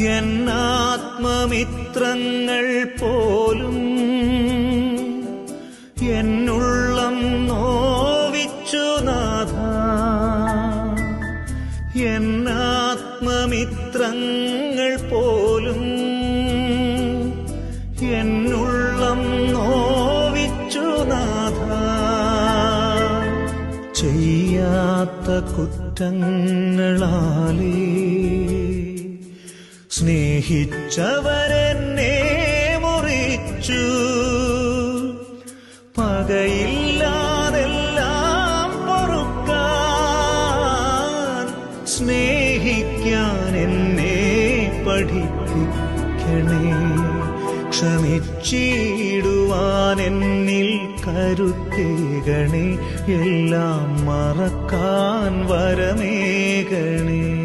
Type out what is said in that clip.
എന്നാത്മമിത്രങ്ങൾ പോലും എന്നുള്ളം നോവിച്ചു നാഥ. എന്നാത്മമിത്രങ്ങൾ പോലും എന്നുള്ളം നോവിച്ചു നാഥ. ചെയ്യാത്ത കുറ്റങ്ങളാലേ സ്നേഹിച്ചവരെന്നെ മുറിച്ചു. പകയില്ലാതെല്ലാം പൊറുക്കാൻ സ്നേഹിക്കാൻ എന്നെ പഠിപ്പിക്കണേ. ക്ഷമിച്ചിടുവാൻ എന്നിൽ കരുത്തേകണേ. എല്ലാം മറക്കാൻ വരമേകണേ.